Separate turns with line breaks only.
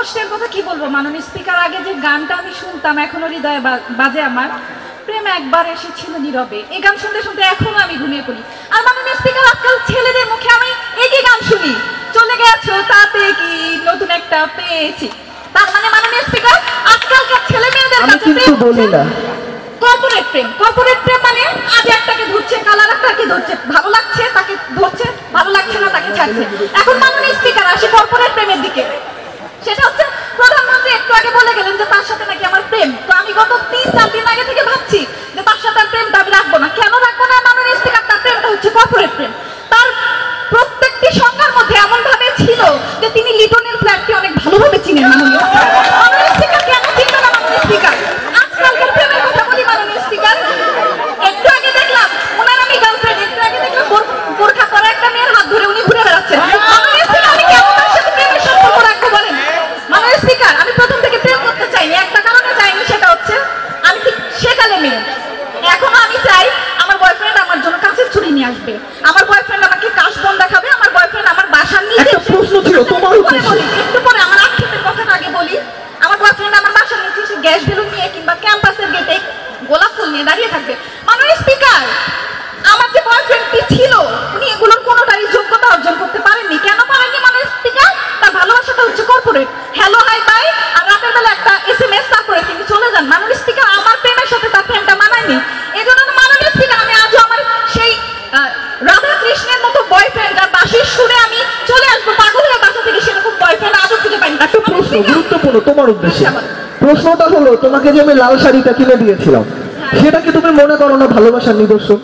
কষ্টের কথা কি বলব? মাননীয় স্পিকার আগে যে গানটা আমি শুনতাম এখনও হৃদয়ে বাজে আমার প্রেম একবার এসেছিল নীরবে। এই গান শুনতে শুনতে এখনও আমি ঘুমিয়ে পড়ি। আর মাননীয় স্পিকার আজকাল ছেলেদের মুখে আমি একই গান শুনি চলে গেছো তাতে কি নতুন একটা পেয়েছি? তার মানে মাননীয় স্পিকার আজকালকার ছেলে মেয়েদের কাছে প্রেম
বলি না।
কর্পোরেট প্রেম। কর্পোরেট প্রেম মানে আজ একটাকে ধরছে কালার একটাকে ধরছে। ভালো লাগছে তাকে ধরছে ভালো লাগছে না তাকে ছাড়ছে। এখন মাননীয় স্পিকার আসে কর্পোরেট প্রেমের দিকে সেটা হচ্ছে প্রধানমন্ত্রী একটু আগে বলে গেলেন যে তার সাথে নাকি আমার প্রেম তো আমি গত তিন চার দিন আগে থেকে ভাবছি যে তার সাথে আর প্রেমটা আমি রাখব না কেন রাখব না মাননীয় স্পিকার তার প্রেমটা হচ্ছে কর্পোরেট প্রেম তার প্রত্যেকটি সংজ্ঞার মধ্যে এমন ভাবে ছিল যে তিনি লিটনের ফ্ল্যাটটি অনেক ভালোভাবে চিনেন আমি প্রথম থেকে প্রেম করতে চাইনি, একটা কারণে চাইনি, সেটা হচ্ছে আমি ঠিক সেকালে মেয়ে। এখনও আমি চাই আমার বয়ফ্রেন্ড আমার জন্য কাছের ছুরি নিয়ে আসবে। আমার বয়ফ্রেন্ড আমাকে কাশবন দেখাবে আমার বয়ফ্রেন্ড আমার বাসার নিচে
একটা
এসে-
প্রশ্ন ছিল তোমার
একটু পরে
উদ্দেশ্যে।
বলি, একটু পরে আমার আক্ষেপের কথাটা আগে বলি আমার বয়ফ্রেন্ড আমার বাসার নিচে এসে গ্যাস বেলুন নিয়ে কিংবা ক্যাম্পাসের গেটে গোলাপ ফুল নিয়ে দাঁড়িয়ে থাকবে। মাননীয় স্পিকার আমার যে বয়ফ্রেন্ডটি ছিল উনি এগুলোর কোনো কোনোটারই যোগ্যতা অর্জন করতে পারেননি। কেন পারেননি মাননীয় স্পিকার তার ভালোবাসাটা হচ্ছে কর্পোরেট হ্যালো হাই বাই আর রাতের বেলা একটা এসএমএস তারপরে তিনি চলে যান। মাননীয় স্পিকার আমার প্রেমের সাথে তার প্রেমটা মানায়নি। এই জন্য মাননীয় স্পিকার আমি আজও আমার সেই রাধা কৃষ্ণের মতো বয়ফ্রেন্ড আর বাঁশির সুরে আমি চলে আসব। পাগল হয়ে বাসা থেকে সেরকম বয়ফ্রেন্ড আজও খুঁজে পাইনি।
একটা প্রশ্ন গুরুত্বপূর্ণ তোমার উদ্দেশ্যে। প্রশ্নটা হলো তোমাকে যে আমি লাল শাড়িটা কিনে দিয়েছিলাম সেটা কি তুমি মনে করো না ভালোবাসার নিদর্শন।